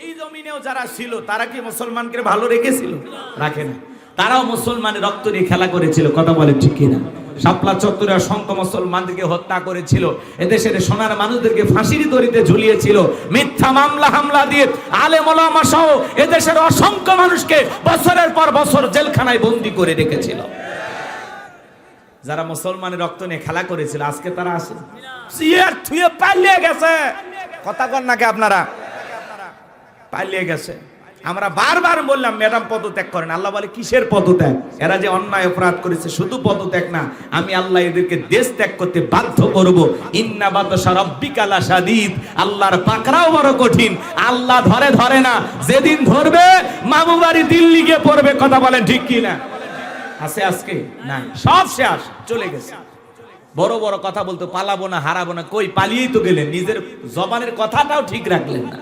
এই জমিনেও যারা ছিল, তারা কি মুসলমানকে ভালো রেখেছিল? রাখে না। তারাও মুসলমানের রক্ত নিয়ে খেলা করেছিল, কথা বলে ঠিক কিনা? শাপলা চত্বরে অসংখ্য মুসলমানদেরকে হত্যা করেছিল। এদেশের সোনার মানুষদেরকে ফাঁসির দড়িতে ঝুলিয়েছিল। মিথ্যা মামলা, হামলা দিয়ে আলে মোলামা সহ এদেশের অসংখ্য মানুষকে বছরের পর বছর জেলখানায় বন্দি করে রেখেছিল। যারা মুসলমানের রক্ত নিয়ে খেলা করেছিল, আজকে তারা আসে। পালিয়ে গেছে। কথা কন নাকি আপনারা? পালিয়ে গেছে। আমরা বারবার বললাম, ম্যাডাম, পদত্যাগ করেন। আল্লাহ বলে, কিসের পদত্যাগ? এরা যে অন্যায় অপরাধ করেছে, শুধু পদত্যাগ না, আমি আল্লাহ এদেরকে দেশ ত্যাগ করতে বাধ্য করব। ইন্না বাদশা রব্বিকালা সাদিদ আল্লাহর পাকড়াও বড় কঠিন। আল্লাহ ধরে ধরে না, যেদিন ধরবে মামু বাড়ি দিল্লি গিয়ে পড়বে। কথা বলেন ঠিক কি না আছে আজকে? নাই। সব শেষ, চলে গেছে। বড় বড় কথা বলতো, পালাবো না, হারাবো না। কই, পালিয়েই তো গেলেন। নিজের জবানের কথাটাও ঠিক রাখলেন না।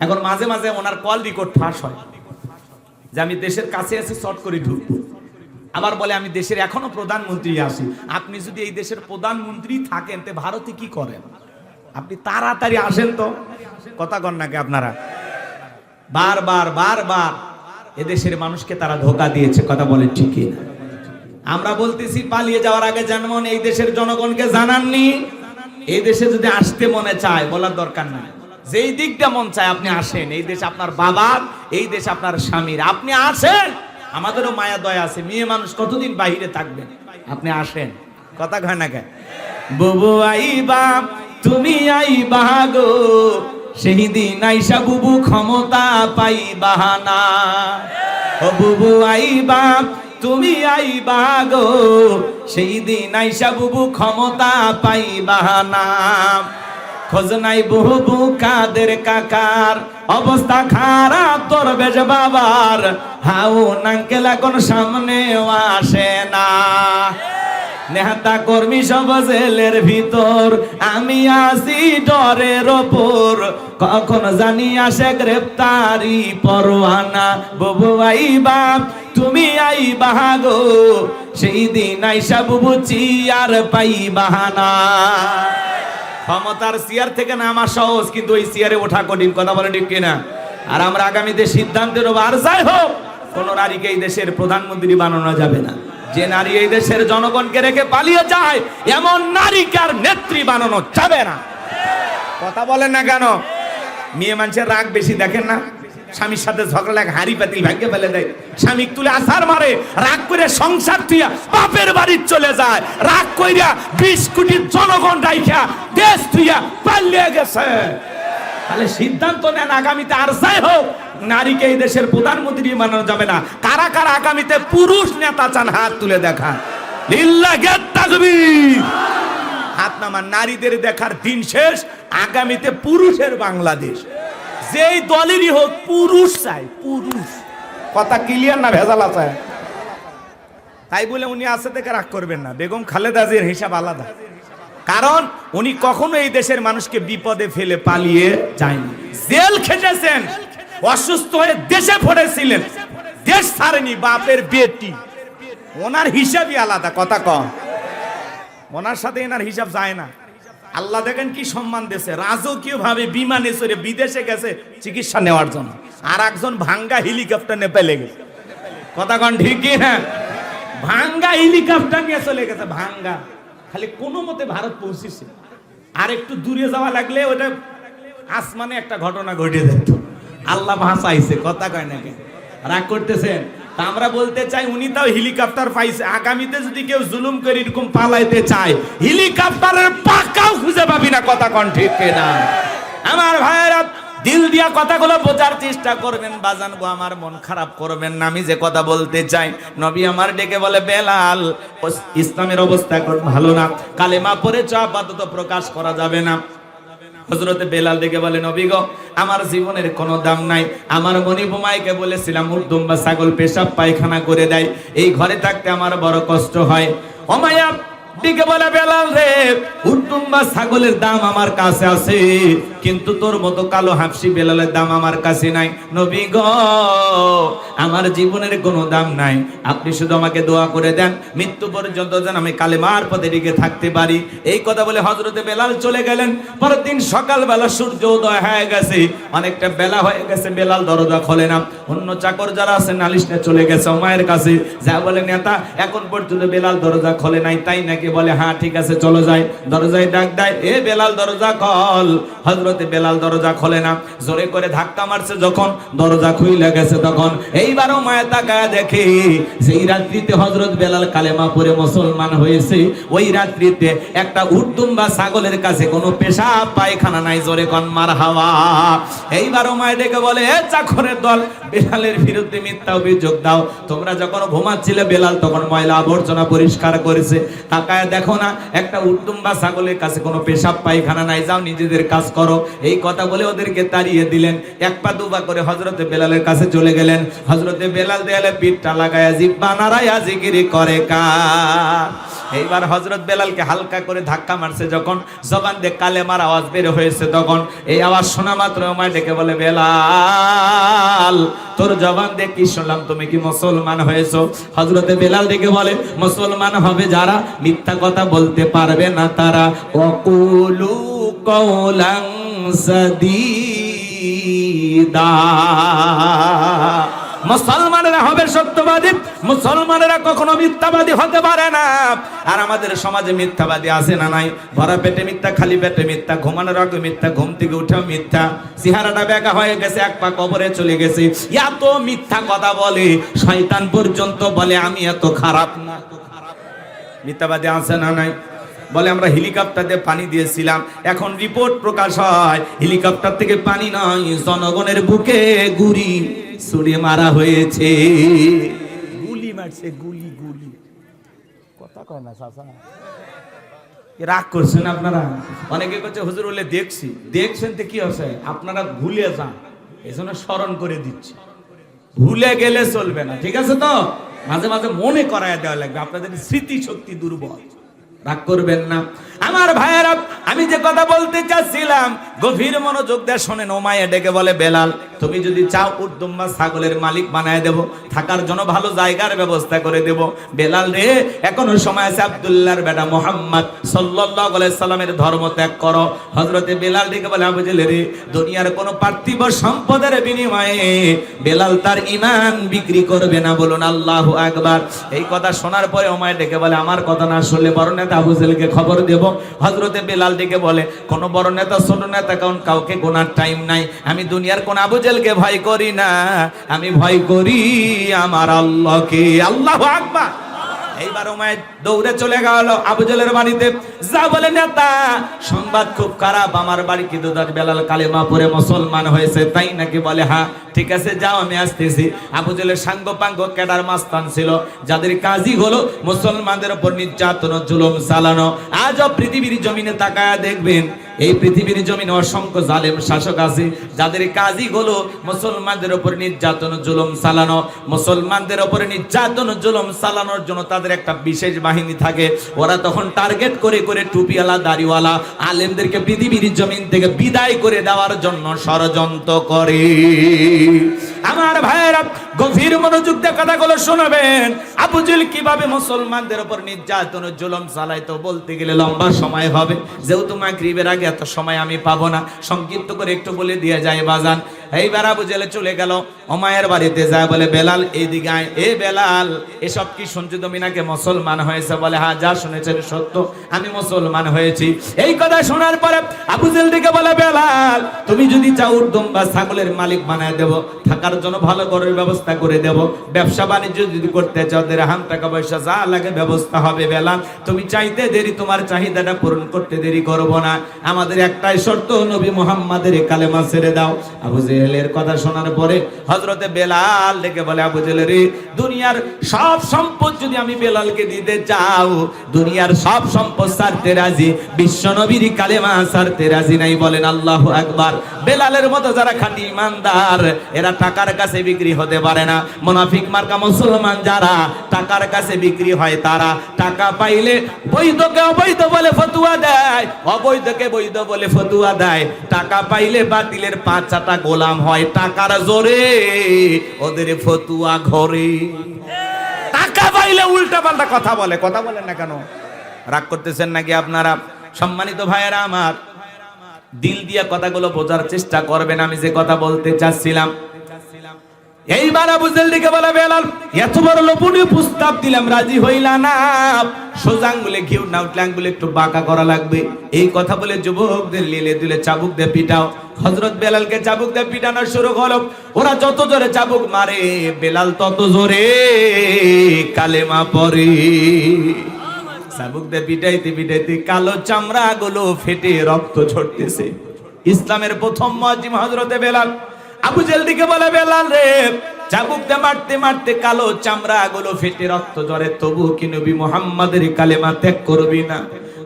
এখন মাঝে মাঝে ওনার কল রেকর্ড ফাঁস হয়। যে আমি দেশের কাছে আছি শর্ট করে ঢুকবো আবার বলে, আমি দেশের এখনও প্রধানমন্ত্রী আছি। আপনি যদি এই দেশের প্রধানমন্ত্রী থাকেন, তে ভারতে কি করেন? আপনি তাড়াতাড়ি আসেন তো। কথা কন নাকি আপনারা? বারবার বারবার এদেশের মানুষকে তারা ধোকা দিয়েছে। কথা বলেন ঠিকই না আমরা বলতেছি, পালিয়ে যাওয়ার আগে যেমন এই দেশের জনগণকে জানাননি। এই দেশে যদি আসতে মনে চায়, বলার দরকার নাই। যেই দিকটা মন চায় আপনি আসেন, এই দেশ আপনার বাবার এই দেশ আপনার স্বামীর। আপনি আসেন, আমাদেরও মায়া, দয়া আছে, মেয়ে মানুষ কতদিন বাহিরে থাকবেন আপনি আসেন। কথা কয় না কেন? বুবু আইবা, তুমি আইবা গো, সেই দিন আইসা বুবু ক্ষমতা পাই বাহানা ও বুবু আইবা, তুমি আইবা গো, সেই দিন আইসা বুবু ক্ষমতা পাই বাহানা খোঁজ নাই বহু কাদের কাকার। অবস্থা খারাপ, তোর বেজ বাবার। হাউ নাঙ্কেল এখন সামনে আসে না। নেহাতা কর্মী সব জেলের ভিতর, আমি আসি ডরের ওপর। কখন জানি আসে গ্রেপ্তারি পরোয়ানা। ববু আইবা, তুমি আইবা গো। সেই দিন আইসা বুবু চিয়ার পাই বাহানা ক্ষমতার চেয়ার থেকে নামা সহজ, কিন্তু ওই চেয়ারে ওঠা কঠিন, কথা বলে ঠিক কিনা? আর আমরা আগামীতে সিদ্ধান্ত নেব, আর যাই হোক, কোন নারীকে এই দেশের প্রধানমন্ত্রী বানানো যাবে না। যে নারী এই দেশের জনগণকে রেখে পালিয়ে যায়, এমন নারীকে আর নেত্রী বানানো যাবে না। কথা বলেন না কেন? মেয়ে মানুষের রাগ বেশি, দেখেন না? স্বামীর সাথে ঝগড়া লাগে হাড়ি পাতিল ভাগ্যে ফেলে দেয়। স্বামী তুলে আসার মারে, রাগ করে সংসার তুইয়া বাপের বাড়ি চলে যায়। রাগ কইরা বিশ কোটি জনগণ রাইখা দেশ তুইয়া পালিয়ে গেছে। তাহলে সিদ্ধান্ত নেন আগামীতে আর যাই হোক, নারীকে এই দেশের প্রধানমন্ত্রী বানানো যাবে না। কারা কারা আগামীতে পুরুষ নেতা চান, হাত তুলে দেখা হাত নামা নারীদের দেখার দিন শেষ, আগামীতে পুরুষের বাংলাদেশ। যেই দলেরই হোক পুরুষ চাই পুরুষ। কথা ক্লিয়ার না ভেজাল আছে? তাই বলে উনি আছে থেকে রাগ করবেন না। বেগম খালেদা জিয়ার হিসাব আলাদা। কারণ উনি কখনো এই দেশের মানুষকে বিপদে ফেলে পালিয়ে যায়নি। জেল খেটেছেন অসুস্থ হয়ে দেশে পড়েছিলেন দেশ ছাড়েনি বাপের বেটি। ওনার হিসাবই আলাদা কথা কম ওনার সাথে এনার হিসাব যায় না। আল্লাহ দেখেন কি সম্মান দিয়েছে। রাজকীয় ভাবে বিমানে চড়ে বিদেশে গেছে চিকিৎসা নেওয়ার জন্য। আর একজন ভাঙ্গা হেলিকপ্টার নেপালে গেছে। কথা কন ঠিক হ্যাঁ ভাঙ্গা হেলিকপ্টার নিয়ে চলে গেছে, ভাঙ্গা। খালি কোনো মতে ভারত পৌঁছেছে। আর একটু দূরে যাওয়া লাগলে ওটা আসমানে একটা ঘটনা ঘটে যেত আল্লাহ ভাষাইছে, কথা কয় নাকি রাগ করতেছেন? তা আমরা বলতে চাই, উনি তাও হেলিকপ্টার পাইছে। আগামীতে যদি কেউ জুলুম করে এরকম পালাইতে চায় হেলিকপ্টারের পাকাও খুঁজে পাবি না কথা কন ঠিক না আমার ভাইয়েরা, দিল দিয়া কথাগুলো বোঝার চেষ্টা করবেন, বাজানবো আমার মন খারাপ করবেন না, আমি যে কথা বলতে চাই, নবী আমার ডেকে বলে, বেলাল ইসলামের অবস্থা এখন ভালো না, কালেমা চা আপাতত প্রকাশ করা যাবে না। হজরতে বেলাল দেখে বলে, নবী গো, আমার জীবনের কোনো দাম নাই। আমার বোমাইকে বলেছিলাম, উর্দুম বা ছাগল পেশাব, পায়খানা করে দেয়। এই ঘরে থাকতে আমার বড় কষ্ট হয়। অমায়া দিকে বলে, বেলাল রে উট্টুম ছাগলের দাম আমার কাছে আছে, কিন্তু তোর মতো কালো হাফসি বেলালের দাম আমার কাছে নাই। নবী গ, আমার জীবনের কোনো দাম নাই। আপনি শুধু আমাকে দোয়া করে দেন, মৃত্যু পর্যন্ত যেন আমি কালেমার পথে টিকে থাকতে পারি। এই কথা বলে হজরতে বেলাল চলে গেলেন। পরের দিন সকালবেলা সূর্য উদয় হয়ে গেছে। অনেকটা বেলা হয়ে গেছে, বেলাল দরজা খোলে না। অন্য চাকর যারা আছে, নালিশ চলে গেছে মায়ের কাছে। যা বলে, নেতা, এখন পর্যন্ত বেলাল দরজা খোলে নাই, তাই নাকি বলে হ্যাঁ ঠিক আছে, চলো যাই। দরজায় ডাক দেয়, এ বেলাল, দরজা কল হজরতে বেলাল দরজা খোলে না। জোরে করে ধাক্কা মারছে যখন, দরজা খুইলে গেছে তখন। এইবারও মায়া তাকায় দেখে সেই রাত্রিতে হজরত বেলাল কালেমা পরে মুসলমান হয়েছে, ওই রাত্রিতে একটা উর্দুম বা ছাগলের কাছে কোনো পেশা পায়খানা নাই, জোরে কন মার হাওয়া। এইবারও মায় ডেকে বলে, এ চাকরের দল, বেলালের বিরুদ্ধে মিথ্যা অভিযোগ দাও। তোমরা যখন ঘুমাচ্ছিলে, বেলাল তখন ময়লা আবর্জনা পরিষ্কার করেছে। তাকায় দেখো না, একটা উত্তম বা ছাগলের কাছে কোনো পেশাব, পায়খানা নাই, যাও নিজেদের কাজ করো। এই কথা বলে ওদেরকে তাড়িয়ে দিলেন। এক পা দুবা করে হজরতে বেলালের কাছে চলে গেলেন। হজরতে বেলাল দেয়ালে পিঠটা লাগায় জিব্বা নারায়া জিগিরি করে কার? এইবার হজরত বেলালকে হালকা করে ধাক্কা মারছে যখন জবান দিয়ে কালেমার আওয়াজ বের হয়েছে তখন। এই আওয়াজ শোনা মাত্র আমায় ডেকে বলে, বেলাল, তোর জবান দিয়ে কি শুনলাম? তুমি কি মুসলমান হয়েছো? হজরতে বেলাল ডেকে বলে, মুসলমান হবে যারা মিথ্যা কথা বলতে পারবে না তারা। অকুলু কৌলাং সদীদা। মুসলমানেরা হবে সত্যবাদী। মুসলমানেরা কখনো মিথ্যাবাদী হতে পারে না। আর আমাদের সমাজে মিথ্যাবাদী আছে না নাই? ভরা পেটে মিথ্যা, খালি পেটে মিথ্যা, ঘুমানোর আগে মিথ্যা, ঘুম থেকে উঠেও মিথ্যা। চেহারাটা বেকা হয়ে গেছে, এক পা কবরে চলে গেছে। এত মিথ্যা কথা বলে, শয়তান পর্যন্ত বলে, আমি এত খারাপ না। মিথ্যাবাদী আছে না নাই? বলে, আমরা হেলিকপ্টার দিয়ে পানি দিয়েছিলাম। এখন রিপোর্ট প্রকাশ হয় হেলিকপ্টার থেকে পানি নয়, জনগণের বুকে গুড়ি ছুড়ে মারা হয়েছে। গুলি গুলি গুলি। কথা কয় না চাচা রাগ করছেন আপনারা? অনেকে করছে হুজুর বলে দেখছি। দেখছেন তো কি আছে আপনারা ভুলে যান। এই জন্য স্মরণ করে দিচ্ছি। ভুলে গেলে চলবে না, ঠিক আছে তো? মাঝে মাঝে মনে করায় দেওয়া লাগবে, আপনাদের স্মৃতি শক্তি দুর্বল। রাগ করবেন না। আমার ভাইয়েরা, আমি যে কথা বলতে চাচ্ছিলাম, গভীর মনোযোগ দিয়ে শোনেন, ওমায়ে ডেকে বলে, বেলাল তুমি যদি চাও উর্দুম্বা ছাগলের মালিক বানায় দেব, থাকার জন্য ভালো জায়গার ব্যবস্থা করে দেব। বেলাল রে, এখনও সময় আছে আব্দুল্লাহর বেটা মোহাম্মদ সাল্লাল্লাহু আলাইহি সাল্লামের ধর্ম ত্যাগ করো। হযরতে বেলাল ডেকে বলে, আবু রে, দুনিয়ার কোনো পার্থিব সম্পদের বিনিময়ে বেলাল তার ঈমান বিক্রি করবে না বলুন আল্লাহু আকবার। এই কথা শোনার পরে ওমায় ডেকে বলে, আমার কথা না শুনলে বড় নেতা আবু জেলকে খবর দেব। হজরতে বেলাল ডেকে বলে, কোন বড় নেতা, ছোট নেতা, কারণ কাউকে গোনার টাইম নাই। আমি দুনিয়ার কোন আবু জেলকে ভয় করি না। আমি ভয় করি আমার আল্লাহকে। আল্লাহ আকবার। এইবার ওমায় দৌড়ে চলে গেল আবুজলের বাড়িতে। যা বলে নেতা, সংবাদ খুব খারাপ। আমার বাড়ি কিন্তু তার বেলাল কালেমা পরে মুসলমান হয়েছে, তাই নাকি বলে হ্যাঁ ঠিক আছে, যাও, আমি আসতেছি। আবুজলের সাঙ্গ পাঙ্গ কেডার মাস্তান ছিল, যাদের কাজই হলো মুসলমানদের উপর নির্যাতন জুলুম চালানো। আজও পৃথিবীর জমিনে তাকায়া দেখবেন এই পৃথিবীর জমিনে অসংখ্য জালেম শাসক আছে, যাদের কাজই হলো মুসলমানদের উপর নির্যাতন, জুলুম চালানো। মুসলমানদের উপরে নির্যাতন, জুলুম চালানোর জন্য তাদের একটা বিশেষ বাহিনী থাকে। ওরা তখন টার্গেট করে করে টুপিওয়ালা, দাড়িওয়ালা আলেমদেরকে পৃথিবীর জমিন থেকে বিদায় করে দেওয়ার জন্য ষড়যন্ত্র করে। আমার ভাইয়েরা, গভীর মনোযোগ দিয়ে কথাগুলো শোনাবেন। আবুজুল কীভাবে মুসলমানদের উপর নির্যাতন, জুলুম চালাইতো বলতে গেলে লম্বা সময় হবে। যেহেতু মাগরিবের আগে এত সময় আমি পাবো না। সংক্ষিপ্ত করে একটু বলে দিয়ে যায় বাজান। এইবার আবু জেলে চলে গেল। ওমায়ের বাড়িতে যায় বলে, বেলাল, এইদিকে আয়। এ বেলাল, এসব কি শুনছি তুমি নাকি মুসলমান হয়েছে? বলে হ্যাঁ যা শুনেছেন সত্য, আমি মুসলমান হয়েছি। এই কথা শোনার পরে আবু জেল দিকে বলে, বেলাল, তুমি যদি চাও উর্দম বা ছাগলের মালিক বানায় দেব, থাকার জন্য ভালো ঘরের ব্যবস্থা করে দেব। ব্যবসা বাণিজ্য যদি করতে চাও দের হাম টাকা পয়সা যা লাগে ব্যবস্থা হবে, বেলাল। তুমি চাইতে দেরি, তোমার চাহিদাটা পূরণ করতে দেরি করব না। আমাদের একটাই শর্ত, নবী মোহাম্মদের কালেমা ছেড়ে দাও। আবু জেল জেলের কথা শোনার পরে হজরতে বেলাল ডেকে বলে, আবু জেলে রে দুনিয়ার সব সম্পদ যদি আমি বেলালকে দিতে চাও, দুনিয়ার সব সম্পদ সারতে রাজি, বিশ্ব নবীর কালেমা সারতে রাজি নাই। বলেন, আল্লাহ একবার বেলালের মতো যারা খাঁটি ইমানদার, এরা টাকার কাছে বিক্রি হতে পারে না। মুনাফিক মার্কা মুসলমান যারা টাকার কাছে বিক্রি হয়, তারা টাকা পাইলে বৈধকে অবৈধ বলে ফতুয়া দেয়, অবৈধকে বৈধ বলে ফতুয়া দেয়। টাকা পাইলে বাতিলের পাঁচ চাটা গোলাম হয় টাকার জোরে ওদের ফতুয়া ঘরে। টাকা পাইলে উল্টা পাল্টা কথা বলে কথা বলেন না কেন? রাগ করতেছেন নাকি আপনারা? সম্মানিত ভাইয়েরা আমার দিল দিয়া কথাগুলো বোঝার চেষ্টা করবেন আমি যে কথা বলতে চাচ্ছিলাম। এইবার আবু জেলদিকে বলে, বেলাল, এত বড় লোভনীয় প্রস্তাব দিলাম, রাজি হইলা না। সোজা আঙ্গুলে ঘিউ না উঠলে আঙ্গুলে একটু বাঁকা করা লাগবে। এই কথা বলে যুবকদের লিলে দিলে চাবুক দিয়ে পিটাও। হজরত বেলালকে চাবুক দিয়ে পিটানো শুরু হলো ওরা যত জোরে চাবুক মারে, বেলাল তত জোরে কালেমা পরে চাবুক দিয়ে পিটাইতে পিটাইতে কালো চামড়া গুলো ফেটে রক্ত ঝরতেছে। ইসলামের প্রথম মজিম হজরতে বেলাল আবু জেলদিকে বলে, বেলাল রে চাবুক দিয়ে মারতে মারতে কালো চামড়া গুলো ফেটে রক্ত ঝরে, তবু কি নবী মোহাম্মদের কালেমা ত্যাগ করবি না?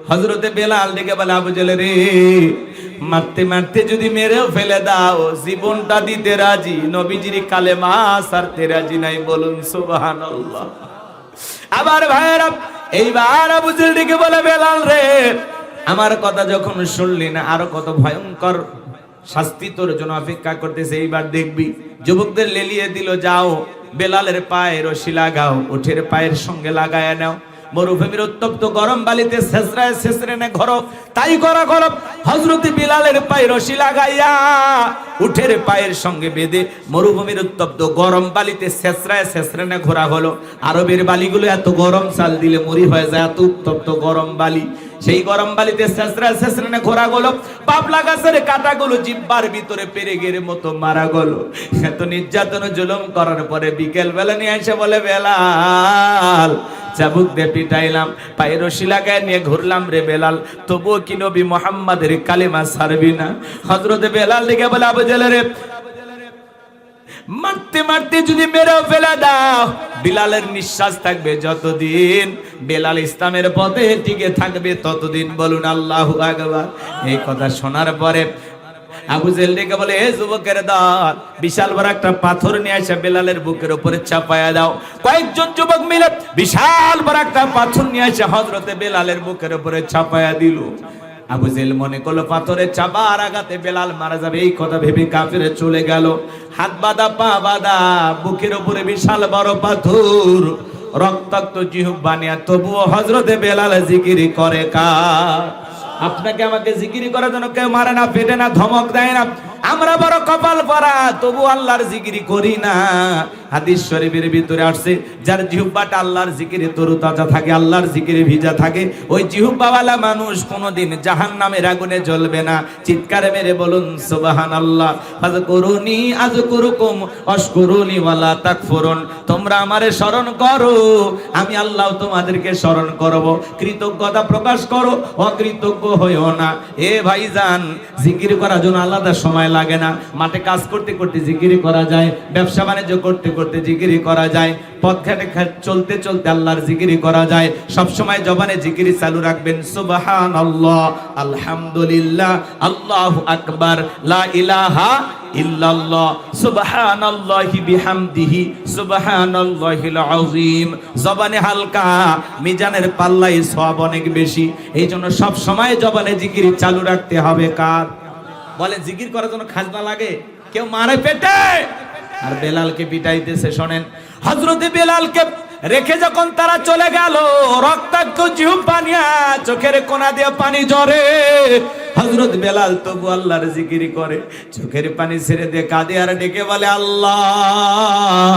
হজরতে বেলাল ডেকে বলে, আবু জেলে রে, মারতে মারতে যদি মেরেও ফেলে দাও, জীবনটা দিতে রাজি, নবীজির কালেমা সারতে রাজি নাই বলুন, সুবহানাল্লাহ। আবার ভাইয়েরা, এইবার আবু জেলদিকে বলে, বেলাল রে, আমার কথা যখন শুনলি না, আরও কত ভয়ঙ্কর শাস্তি তোর জন্য অপেক্ষা করতেছে, এইবার দেখবি। যুবকদের লেলিয়ে দিল, যাও, বেলালের পায়ে রশি লাগাও, উঠের পায়ের সঙ্গে লাগায় নাও। মরুভূমির উত্তপ্ত গরম বালিতে শেষরায় শেষরে নে ঘর, তাই করা করো হজরত বিলালের পায়ে রশি লাগাইয়া উঠের পায়ের সঙ্গে বেঁধে মরুভূমির উত্তপ্ত গরম বালিতে শেষরায় শেষরে নে ঘোরা হলো। আরবের বালিগুলো এত গরম, চাল দিলে মরি হয়ে যায়, এত উত্তপ্ত গরম বালি। সেই গরম বালিতে শেষরা শেষরে ঘোরা গেলো। পাবলা গাছের কাটাগুলো জিব্বার ভিতরে পেরে গেরে মতো মারা গেল। এত নির্যাতন জুলুম করার পরে বিকেল বেলা নিয়ে এসে বলে, বেলাল, চাবুক দিয়ে পিটাইলাম পায়ে রশি লাগায় নিয়ে ঘুরলাম রে বেলাল। তবুও কি নবী মোহাম্মদের কালেমা ছাড়বি না? হজরতে বেলাল দিকে বলে, আবু রে মারতে মারতে যদি মেরেও ফেলে দাও, বিলালের নিঃশ্বাস থাকবে যতদিন, বেলাল ইসলামের পথে টিকে থাকবে ততদিন বলুন আল্লাহ এই কথা শোনার পরে আবু বলে হে যুবকের বিশাল বড় একটা পাথর নিয়ে এসে বেলালের বুকের উপরে চাপায়া দাও। কয়েকজন যুবক মিলে বিশাল একটা পাথর নিয়ে হজরতে বেলালের বুকের উপরে চাপায়া দিল। আবু জেল মনে করল পাথরে চাবার আগাতে বেলাল মারা যাবে। এই কথা ভেবে কাফিরে চলে গেল। হাত বাঁধা, পা বাঁধা, বুকের উপরে বিশাল বড় পাথর। রক্তাক্ত জিহুব বানিয়া তবুও হজরতে বেলাল জিকিরি করে কার আপনাকে আমাকে জিকিরি করার জন্য কেউ মারে না পেটে না, ধমক দেয় না। আমরা বড় কপাল পরা, তবু আল্লাহর জিকিরি করি না। হাদিস শরীফের ভিতরে আসছে, যার জিহুব্বাটা আল্লাহর জিকিরে তরু তাজা থাকে, আল্লাহর জিকিরে ভিজা থাকে, ওই জিহুব্বাওয়ালা মানুষ কোনোদিন জাহান নামের আগুনে জ্বলবে না। চিৎকার মেরে বলুন সুবাহান আল্লাহ আজ করুনি আজ করুকুম অস্করুনি ওয়ালা তাকফুরুন, তোমরা আমারে স্মরণ করো, আমি আল্লাহ তোমাদেরকে স্মরণ করব। কৃতজ্ঞতা প্রকাশ করো, অকৃতজ্ঞ হইও না। এ ভাইজান, জিকির করার জন্য আলাদা সময় লাগে না। মাঠে কাজ করতে করতে জিকির করা যায়, ব্যবসা বাণিজ্য করতে করতে জিকিরি করা যায় পথ চলতে চলতে আল্লাহর জিকিরি করা যায় সব সময় জবানে জিকিরি চালু রাখবেন, সুবহানাল্লাহ, আলহামদুলিল্লাহ, আল্লাহু আকবার, লা ইলাহা ইল্লাল্লাহ বিহামদিহি জবানে হালকা, মিজানের পাল্লাই সওয়াব অনেক বেশি এই জন্য সব সময় জবানে জিকিরি চালু রাখতে হবে কার? বলে জিকির করার জন্য খাজনা লাগে? কেউ মারে পেটে? আর বেলালকে পিটাইতেছে, শোনেন। হজরতে বেলালকে রেখে যখন তারা চলে গেল, রক্তাক্ত জিহু পানিয়া চোখের কোনা দিয়ে পানি জরে হজরত বেলাল তবু আল্লাহর জিকিরি করে, চোখের পানি ছেড়ে দিয়ে কাঁদে আর ডেকে বলে, আল্লাহ,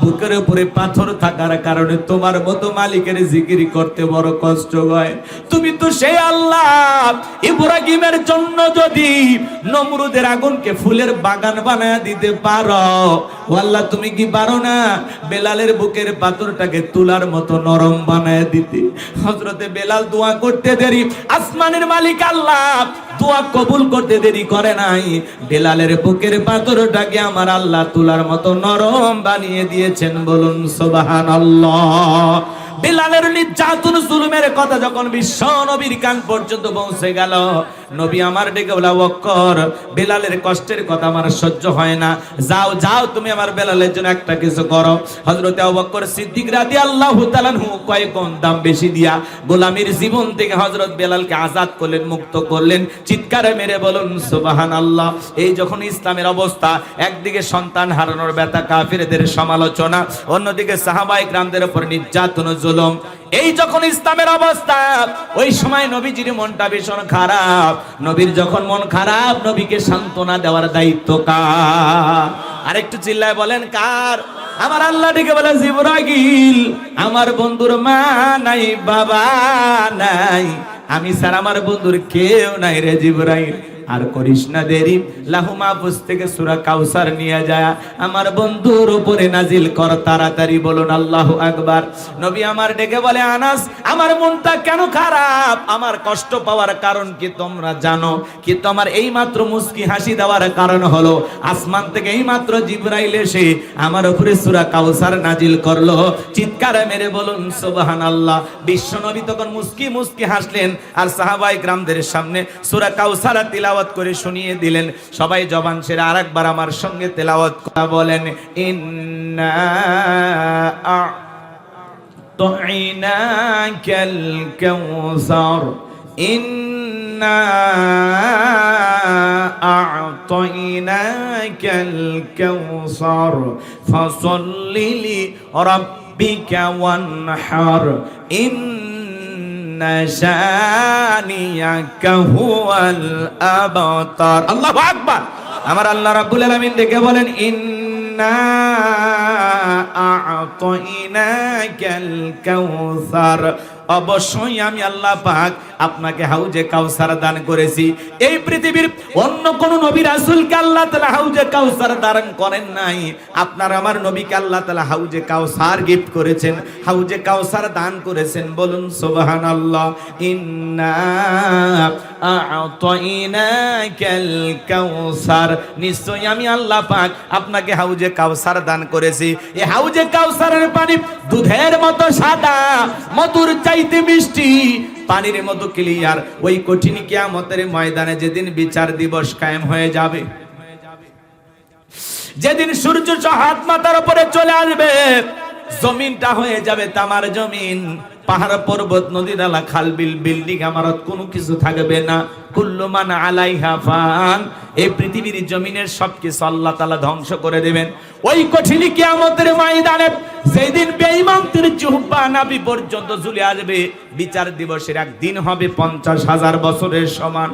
বুকের উপরে পাথর থাকার কারণে তোমার মতো মালিকের জিকিরি করতে বড় কষ্ট হয়। তুমি তো সেই আল্লাহ, ইব্রাহিমের জন্য যদি নমরুদের আগুনকে ফুলের বাগান বানায় দিতে পারো। ও আল্লাহ, তুমি কি পারো না বেলালের বুকের পাথরটাকে তুলার মতো নরম বানায় দিতে? হজরতে বেলাল দোয়া করতে দেরি। আসমানের মালিক আল্লাহ দোয়া কবুল করতে দেরি করে নাই। বেলালের বুকের পাথরটাকে আমার আল্লাহ তুলার মতো নরম বানিয়ে দিয়েছেন বলুন সোবাহান বেলালের নির্যাতন, জুলুমের কথা যখন বিশ্ব নবীর কান পর্যন্ত পৌঁছে গেল, নবী আমার ডেকে বলা বক্কর, বেলালের কষ্টের কথা আমার সহ্য হয় না। যাও যাও, তুমি আমার বেলালের জন্য একটা কিছু করো। হযরতে আবু বকর সিদ্দিক কয়েক গুণ দাম বেশি দিয়া গোলামীর জীবন থেকে হযরত বেলালকে আজাদ করলেন, মুক্ত করলেন, চিৎকারে মেরে বলুন, সুবহানাল্লাহ। এই যখন ইসলামের অবস্থা, একদিকে সন্তান হারানোর ব্যথা কাফিরদের সমালোচনা, অন্যদিকে সাহাবায়ে গ্রামদের উপর নির্যাতন জুলুম এই যখন ইসলামের অবস্থা, ওই সময় নবীজির মনটা ভীষণ খারাপ। নবীর যখন মন খারাপ, নবীকে সান্ত্বনা দেওয়ার দায়িত্ব কার? আরেকটু চিল্লায় বলেন, কার? আমার আল্লাহ ডেকে বলে জিবরাগিল আমার বন্ধুর মা নাই, বাবা নাই। আমি স্যার আমার বন্ধুর কেউ নাই রে জিবরাইল। আর করিস না দেরি। লাহু মাহফুজ থেকে সূরা কাউসার নিয়ে যায়। আমার বন্ধুর উপরে নাজিল কর তাড়াতাড়ি বলুন, আল্লাহু আকবার। নবী আমার ডেকে বলে, আনাস, আমার মনটা কেন খারাপ? আমার কষ্ট পাওয়ার কারণ কি তোমরা জানো? কি তোমার এই মাত্র মুস্কি হাসি দেওয়ার কারণ হলো? আসমান থেকে এই মাত্র জিবরাইল এসে আমার উপরে সূরা কাউসার নাজিল করল। চিৎকার মেরে বলুন, সুবহানাল্লাহ। বিশ্ব নবী তখন মুস্কি মুস্কি হাসলেন। আর সাহাবাই গ্রামদের সামনে সূরা কাউসার তিলাওয়াত করে শুনিয়ে দিলেন। সবাই জবান সেরা আরেকবার আমার সঙ্গে তেলাওয়াত করা বলেন, ইন্না কাউসার, ইন্না ফসল্লি লিরাব্বিকা ওয়ানহার, ইন্না শানিয়াকা হুয়াল আবতার আল্লাহু আকবার। আমার আল্লাহ রাব্বুল আলামিন দেখে বলেন ইন্না আ'তাইনাকাল কাউসার। অবশ্যই আমি আল্লাহ পাক আপনাকে হাউজে কাউসার দান করেছি। এই পৃথিবীর অন্য কোন নবী রাসূলকে আল্লাহ তাআলা হাউজে কাউসার দান করেন নাই। আপনার আমার নবীকে আল্লাহ তাআলা হাউজে কাউসার গিফট করেছেন, হাউজে কাউসার দান করেছেন। বলুন, সুবহানাল্লাহ, ইন্না আ'তাইনাকাল কাউসার নিশ্চয়ই আমি আল্লাহ পাক আপনাকে হাউজে কাউসার দান করেছি। এই হাউজে কাউসারের পানি দুধের মতো সাদা মধুর চাইতে মিষ্টি, পানির মতো ক্লিয়ার ওই কঠিন কিয়ামতের ময়দানে যেদিন বিচার দিবস কায়েম হয়ে যাবে, যেদিন সূর্য হাত মাথার উপরে চলে আসবে, জমিনটা হয়ে যাবে তামার জমিন। পাহাড় পর্বত, নদী নালা, খাল, বিল, বিল্ডিং, আমারত কোনো কিছু থাকবে না। কুল্লুমান আলাইহা ফান। এই পৃথিবীর জমিনের সবকিছু আল্লাহ তাআলা ধ্বংস করে দেবেন। ওই কঠিন কিয়ামতের ময়দানে যেদিন বেঈমানদের জুহ্বা নাবি পর্যন্ত ঝুলে আসবে, বিচার দিবসের একদিন হবে পঞ্চাশ হাজার বছরের সমান।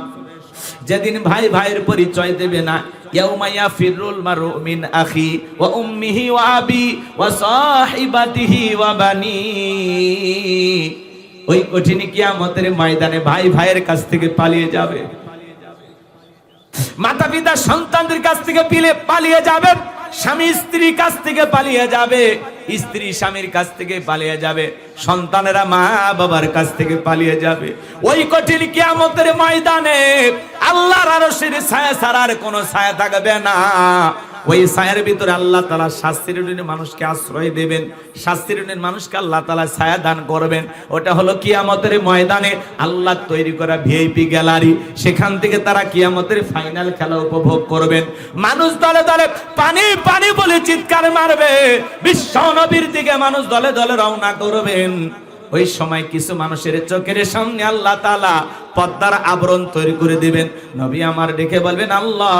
যেদিন ভাই ভাইয়ের পরিচয় দেবে না ইয়াউমাইয়া ফিরুল মারু মিন আখি ওয়া উম্মিহি ওয়া আবি ওয়া সাহিবাতিহি ওয়া বানি। ওই কঠিন কিয়ামতের ময়দানে ভাই ভাইয়ের কাছ থেকে পালিয়ে যাবে। মাতা পিতা সন্তানদের কাছ থেকে পিলে, পালিয়ে যাবে স্বামী স্ত্রীর কাছ থেকে পালিয়ে যাবে, স্ত্রী স্বামীর কাছ থেকে পালিয়ে যাবে, সন্তানেরা মা বাবার কাছ থেকে পালিয়ে যাবে। ওই কঠিন কিয়ামতের ময়দানে আল্লাহর আরশের ছায়া ছাড়ার কোনো ছায়া থাকবে না। ওই ছায়ার ভিতরে আল্লাহ তালা শাস্তির ঋণের মানুষকে আশ্রয় দেবেন। শাস্তির ঋণের মানুষকে আল্লাহ তালা ছায়া দান করবেন। ওটা হলো কিয়ামতের ময়দানে আল্লাহ তৈরি করা ভিআইপি গ্যালারি। সেখান থেকে তারা কিয়ামতের ফাইনাল খেলা উপভোগ করবেন। মানুষ দলে দলে পানি পানি বলে চিৎকার মারবে। বিশ্ব নবীর দিকে মানুষ দলে দলে রওনা করবেন। ওই সময় কিছু মানুষের চোখের সামনে আল্লাহ তালা পদ্মার আবরণ তৈরি করে দিবেন। নবী আমার ডেকে বলবেন, আল্লাহ,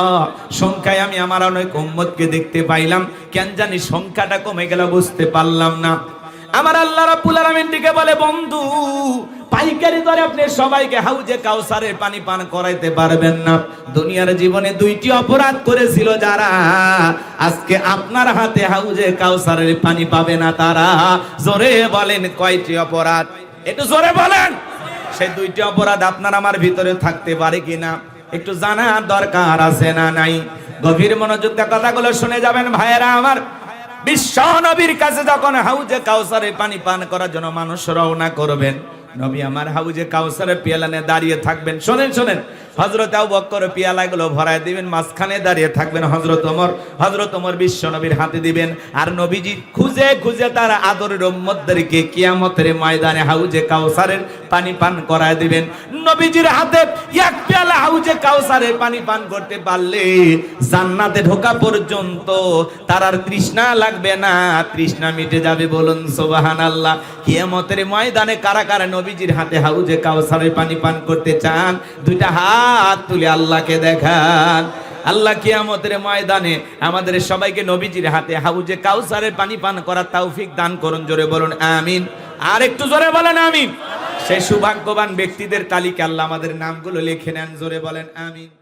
সংখ্যায় আমি আমার অনেক উম্মতকে দেখতে পাইলাম। কেন জানি সংখ্যাটা কমে গেল বুঝতে পারলাম না। আমার আল্লাহ রাব্বুল আলামিন বলে, বন্ধু, পাইকারি দরে আপনি সবাইকে হাউজে কাউসারের পানি পান করাইতে পারবেন না। দুনিয়ার জীবনে দুইটি অপরাধ করেছিল যারা, আজকে আপনার হাতে হাউজে কাউসারের পানি পাবে না তারা। জোরে বলেন কয়টি অপরাধ? একটু জোরে বলেন। সেই দুইটি অপরাধ আপনার আমার ভিতরে থাকতে পারে কিনা? একটু জানার দরকার আছে না নাই? গভীর মনোযোগ কথাগুলো শুনে যাবেন ভাইয়েরা আমার। বিশ্ব নবীর কাছে যখন হাউজে কাউসারে পানি পান করার জন্য মানুষ রওনা করবেন, নবী আমার হাউজে কাউসারে পিয়ালানে দাঁড়িয়ে থাকবেন। শোনেন শোনেন হজরত বক্কর পিয়ালাগুলো ভরায় দিবেন, মাঝখানে দাঁড়িয়ে থাকবেন হজরত ওমর। হজরত ওমর বিশ্ব নবীর হাতে দিবেন। আর নবীজি খুঁজে খুঁজে তার আদরের উম্মতদেরকে কিয়ামতের ময়দানে হাউজে কাউসারের পানি পান করায় দিবেন। নবীজির হাতে এক পেয়ালা হাউজে কাউসারের পানি পান করতে পারলে জান্নাতে ঢোকা পর্যন্ত তার আর তৃষ্ণা লাগবে না। তৃষ্ণা মিটে যাবে বলুন সোবাহান আল্লাহ কিয়ামতের ময়দানে কারা কারা নবীজির হাতে হাউজে কাউসারের পানি পান করতে চান? দুইটা হাত তুলে আল্লাহকে দেখান। আল্লাহ কিয়ামতের ময়দানে আমাদের সবাইকে নবীজির হাতে হাউজে কাউসারের পানি পান করার তৌফিক দান করুন, জোরে বলুন, আমিন। আর একটু জোরে বলেন, আমিন। সেই সৌভাগ্যবান ব্যক্তিদের তালিকা আল্লাহ আমাদের নামগুলো লিখে নেন, জোরে বলেন, আমিন।